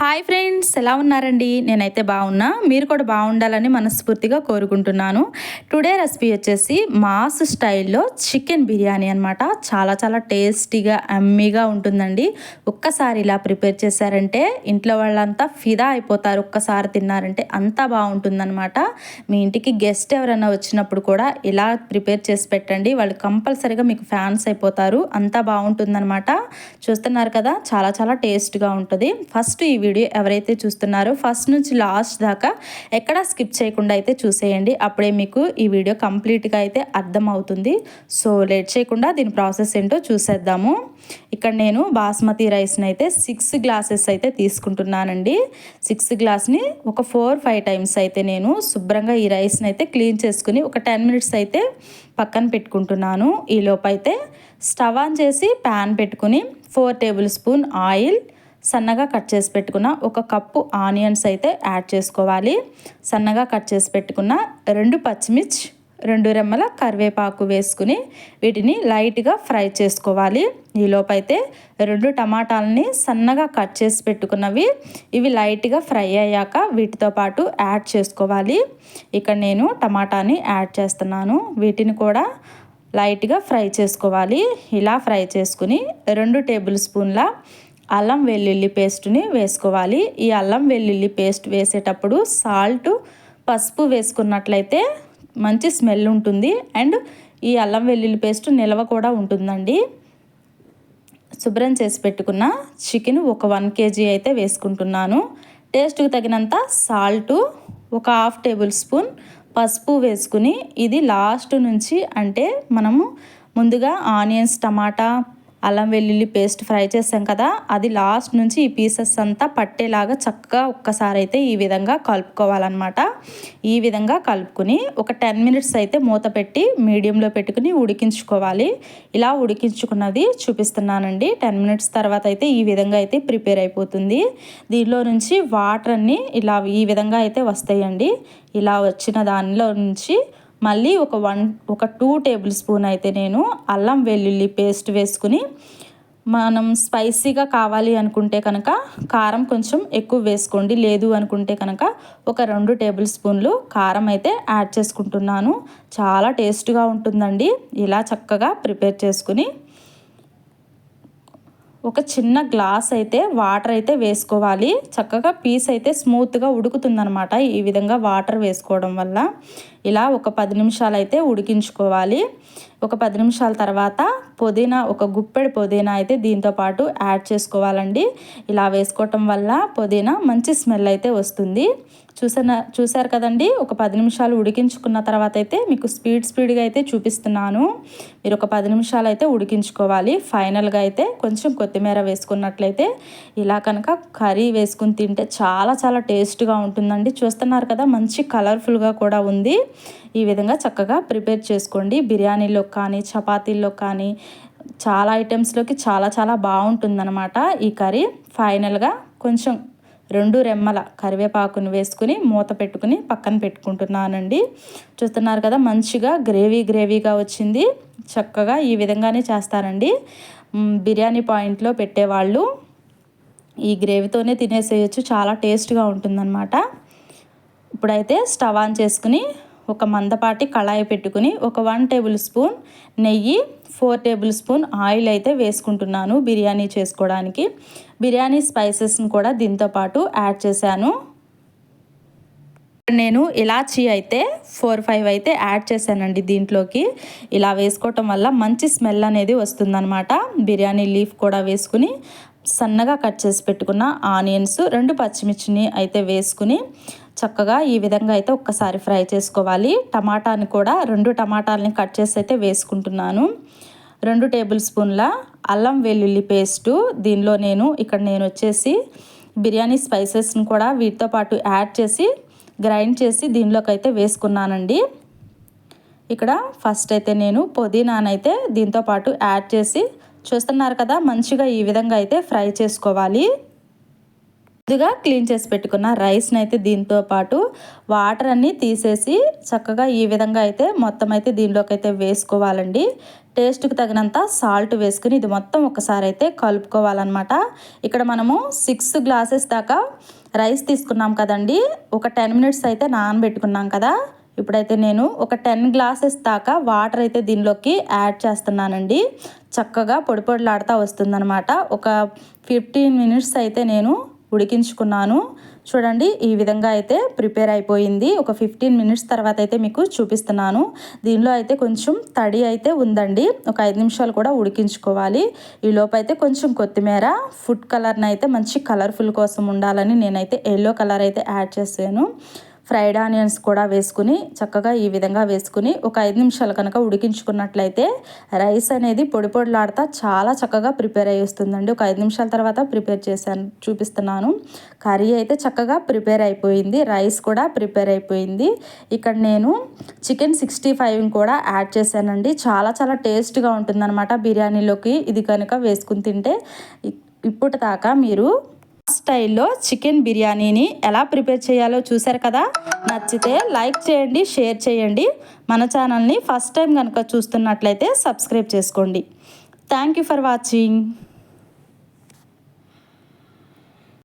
Hi friends ఎలా ఉన్నారండి? నేనైతే బాగున్నా. మీరు కూడా బాగుండాలని మనస్ఫూర్తిగా కోరుకుంటున్నాను. టుడే రెసిపీ వచ్చేసి మాస్ స్టైల్లో చికెన్ బిర్యానీ అనమాట చాలా చాలా టేస్టీగా అమ్మీగా ఉంటుందండి. ఒక్కసారి ఇలా ప్రిపేర్ చేశారంటే ఇంట్లో వాళ్ళంతా ఫిదా అయిపోతారు. ఒక్కసారి తిన్నారంటే అంతా బాగుంటుందన్నమాట. మీ ఇంటికి గెస్ట్ ఎవరైనా వచ్చినప్పుడు కూడా ఇలా ప్రిపేర్ చేసి పెట్టండి. వాళ్ళు కంపల్సరీగా మీకు ఫ్యాన్స్ అయిపోతారు. అంతా బాగుంటుందన్నమాట. చూస్తున్నారు కదా చాలా చాలా టేస్ట్గా ఉంటుంది. ఫస్ట్ ఈ వీడియో ఎవరైతే చూస్తున్నారో ఫస్ట్ నుంచి లాస్ట్ దాకా ఎక్కడ స్కిప్ చేయకుండా అయితే చూసేయండి. అప్పుడే మీకు ఈ వీడియో కంప్లీట్గా అయితే అర్థమవుతుంది. సో లేట్ చేయకుండా దీని ప్రాసెస్ ఏంటో చూసేద్దాము. ఇక్కడ నేను బాస్మతి రైస్ని అయితే సిక్స్ గ్లాసెస్ అయితే తీసుకుంటున్నానండి. సిక్స్ గ్లాస్ని ఒక ఫోర్ ఫైవ్ టైమ్స్ అయితే నేను శుభ్రంగా ఈ రైస్ని అయితే క్లీన్ చేసుకుని ఒక టెన్ మినిట్స్ అయితే పక్కన పెట్టుకుంటున్నాను. ఈ అయితే స్టవ్ ఆన్ చేసి ప్యాన్ పెట్టుకుని ఫోర్ టేబుల్ స్పూన్ ఆయిల్ సన్నగా కట్ చేసి పెట్టుకున్న ఒక కప్పు ఆనియన్స్ అయితే యాడ్ చేసుకోవాలి. సన్నగా కట్ చేసి పెట్టుకున్న రెండు పచ్చిమిర్చి రెండు రెమ్మల కరివేపాకు వేసుకుని వీటిని లైట్గా ఫ్రై చేసుకోవాలి. ఈలోపైతే రెండు టమాటాలని సన్నగా కట్ చేసి పెట్టుకున్నవి ఇవి లైట్గా ఫ్రై అయ్యాక వీటితో పాటు యాడ్ చేసుకోవాలి. ఇక్కడ నేను టమాటాని యాడ్ చేస్తున్నాను. వీటిని కూడా లైట్గా ఫ్రై చేసుకోవాలి. ఇలా ఫ్రై చేసుకుని రెండు టేబుల్ స్పూన్ల అల్లం వెల్లుల్లి పేస్ట్ని వేసుకోవాలి. ఈ అల్లం వెల్లుల్లి పేస్ట్ వేసేటప్పుడు సాల్ట్ పసుపు వేసుకున్నట్లయితే మంచి స్మెల్ ఉంటుంది. అండ్ ఈ అల్లం వెల్లుల్లి పేస్ట్ నిల్వ కూడా ఉంటుందండి. శుభ్రం చేసి పెట్టుకున్న చికెన్ ఒక వన్ కేజీ అయితే వేసుకుంటున్నాను. టేస్ట్కి తగినంత సాల్టు ఒక హాఫ్ టేబుల్ స్పూన్ పసుపు వేసుకుని ఇది లాస్ట్ నుంచి అంటే మనము ముందుగా ఆనియన్స్ టమాటా అల్లం వెల్లుల్లి పేస్ట్ ఫ్రై చేసాం కదా అది లాస్ట్ నుంచి ఈ పీసెస్ అంతా పట్టేలాగా చక్కగా ఒక్కసారి అయితే ఈ విధంగా కలుపుకోవాలన్నమాట. ఈ విధంగా కలుపుకుని ఒక టెన్ మినిట్స్ అయితే మూత పెట్టి మీడియంలో పెట్టుకుని ఉడికించుకోవాలి. ఇలా ఉడికించుకున్నది చూపిస్తున్నానండి. టెన్ మినిట్స్ తర్వాత అయితే ఈ విధంగా అయితే ప్రిపేర్ అయిపోతుంది. దీనిలో నుంచి వాటర్ అన్నీ ఇలా ఈ విధంగా అయితే వస్తాయండి. ఇలా వచ్చిన దానిలో నుంచి మళ్ళీ ఒక వన్ ఒక టూ టేబుల్ స్పూన్ అయితే నేను అల్లం వెల్లుల్లి పేస్ట్ వేసుకుని మనం స్పైసీగా కావాలి అనుకుంటే కనుక కారం కొంచెం ఎక్కువ వేసుకోండి. లేదు అనుకుంటే కనుక ఒక రెండు టేబుల్ స్పూన్లు కారం అయితే యాడ్ చేసుకుంటున్నాను. చాలా టేస్ట్గా ఉంటుందండి. ఇలా చక్కగా ప్రిపేర్ చేసుకుని ఒక చిన్న గ్లాస్ అయితే వాటర్ అయితే వేసుకోవాలి. చక్కగా పీస్ అయితే స్మూత్గా ఉడుకుతుందనమాట ఈ విధంగా వాటర్ వేసుకోవడం వల్ల. ఇలా ఒక పది నిమిషాలు అయితే ఉడికించుకోవాలి. ఒక పది నిమిషాల తర్వాత పుదీనా ఒక గుప్పెడు పుదీనా అయితే దీంతో పాటు యాడ్ చేసుకోవాలండి. ఇలా వేసుకోవటం వల్ల పుదీనా మంచి స్మెల్ అయితే వస్తుంది. చూసిన చూసారు కదండి? ఒక పది నిమిషాలు ఉడికించుకున్న తర్వాత అయితే మీకు స్పీడ్ స్పీడ్గా అయితే చూపిస్తున్నాను. మీరు ఒక పది నిమిషాలు అయితే ఉడికించుకోవాలి. ఫైనల్గా అయితే కొంచెం కొత్తిమీర వేసుకున్నట్లయితే ఇలా కనుక కర్రీ వేసుకుని తింటే చాలా చాలా టేస్ట్గా ఉంటుందండి. చూస్తున్నారు కదా? మంచి కలర్ఫుల్గా కూడా ఉంది. ఈ విధంగా చక్కగా ప్రిపేర్ చేసుకోండి. బిర్యానీలో కానీ చపాతీల్లో కానీ చాలా ఐటమ్స్లోకి చాలా చాలా బాగుంటుందన్నమాట. ఈ కర్రీ ఫైనల్గా కొంచెం రెండు రెమ్మల కరివేపాకును వేసుకుని మూత పెట్టుకుని పక్కన పెట్టుకుంటున్నానండి. చూస్తున్నారు కదా మంచిగా గ్రేవీ గ్రేవీగా వచ్చింది. చక్కగా ఈ విధంగానే చేస్తారండి బిర్యానీ పాయింట్లో పెట్టేవాళ్ళు ఈ గ్రేవీతోనే తినేసేయచ్చు. చాలా టేస్ట్గా ఉంటుందన్నమాట. ఇప్పుడైతే స్టవ్ ఆన్ చేసుకుని ఒక మందపాటి కళాయి పెట్టుకుని ఒక వన్ టేబుల్ స్పూన్ నెయ్యి ఫోర్ టేబుల్ స్పూన్ ఆయిల్ అయితే వేసుకుంటున్నాను బిర్యానీ చేసుకోవడానికి. బిర్యానీ స్పైసెస్ని కూడా దీంతో పాటు యాడ్ చేశాను. నేను ఇలాచీ అయితే ఫోర్ ఫైవ్ అయితే యాడ్ చేశానండి దీంట్లోకి. ఇలా వేసుకోవటం వల్ల మంచి స్మెల్ అనేది వస్తుందన్నమాట. బిర్యానీ లీఫ్ కూడా వేసుకుని సన్నగా కట్ చేసి పెట్టుకున్న ఆనియన్స్ రెండు పచ్చిమిర్చిని అయితే వేసుకుని చక్కగా ఈ విధంగా అయితే ఒక్కసారి ఫ్రై చేసుకోవాలి. టమాటాని కూడా రెండు టమాటాలని కట్ చేసి అయితే వేసుకుంటున్నాను. రెండు టేబుల్ స్పూన్ల అల్లం వెల్లుల్లి పేస్టు. దీనిలో నేను ఇక్కడ నేను వచ్చేసి బిర్యానీ స్పైసెస్ని కూడా వీటితో పాటు యాడ్ చేసి గ్రైండ్ చేసి దీనిలోకి అయితే వేసుకున్నానండి. ఇక్కడ ఫస్ట్ అయితే నేను పుదీనానైతే దీంతో పాటు యాడ్ చేసి చూస్తున్నారు కదా మంచిగా ఈ విధంగా అయితే ఫ్రై చేసుకోవాలి. ముందుగా క్లీన్ చేసి పెట్టుకున్న రైస్ని అయితే దీంతో పాటు వాటర్ అన్నీ తీసేసి చక్కగా ఈ విధంగా అయితే మొత్తం అయితే దీనిలోకి అయితే వేసుకోవాలండి. టేస్ట్కి తగినంత సాల్ట్ వేసుకుని ఇది మొత్తం ఒకసారి అయితే కలుపుకోవాలన్నమాట. ఇక్కడ మనము సిక్స్ గ్లాసెస్ దాకా రైస్ తీసుకున్నాం కదండి. ఒక టెన్ మినిట్స్ అయితే నానబెట్టుకున్నాం కదా. ఇప్పుడైతే నేను ఒక టెన్ గ్లాసెస్ దాకా వాటర్ అయితే దీనిలోకి యాడ్ చేస్తున్నానండి. చక్కగా పొడి పొడిలాడుతూ వస్తుందనమాట ఒక ఫిఫ్టీన్ మినిట్స్ అయితే నేను ఉడికించుకున్నాను. చూడండి ఈ విధంగా అయితే ప్రిపేర్ అయిపోయింది. ఒక ఫిఫ్టీన్ మినిట్స్ తర్వాత అయితే మీకు చూపిస్తున్నాను. దీనిలో అయితే కొంచెం తడి అయితే ఉందండి. ఒక ఐదు నిమిషాలు కూడా ఉడికించుకోవాలి. ఈ లోపైతే అయితే కొంచెం కొత్తిమీర ఫుడ్ కలర్ని అయితే మంచి కలర్ఫుల్ కోసం ఉండాలని నేనైతే ఎల్లో కలర్ అయితే యాడ్ చేసాను ఫ్రైడ్ ఆనియన్స్ కూడా వేసుకుని చక్కగా ఈ విధంగా వేసుకుని ఒక ఐదు నిమిషాలు కనుక ఉడికించుకున్నట్లయితే రైస్ అనేది పొడి పొడిలాడుతా చాలా చక్కగా ప్రిపేర్ అయ్యి వస్తుందండి. ఒక ఐదు నిమిషాల తర్వాత ప్రిపేర్ చేశాను చూపిస్తున్నాను. కర్రీ అయితే చక్కగా ప్రిపేర్ అయిపోయింది. రైస్ కూడా ప్రిపేర్ అయిపోయింది. ఇక్కడ నేను చికెన్ సిక్స్టీ ఫైవ్ కూడా యాడ్ చేశానండి. చాలా చాలా టేస్ట్గా ఉంటుందన్నమాట బిర్యానీలోకి. ఇది కనుక వేసుకుని తింటే ఇప్పుడు దాకా మీరు స్టైల్లో చికెన్ బిర్యానీని ఎలా ప్రిపేర్ చేయాలో చూసారు కదా? నచ్చితే లైక్ చేయండి షేర్ చేయండి. మన ఛానల్ని ఫస్ట్ టైం కనుక చూస్తున్నట్లయితే సబ్స్క్రైబ్ చేసుకోండి. Thank you for watching.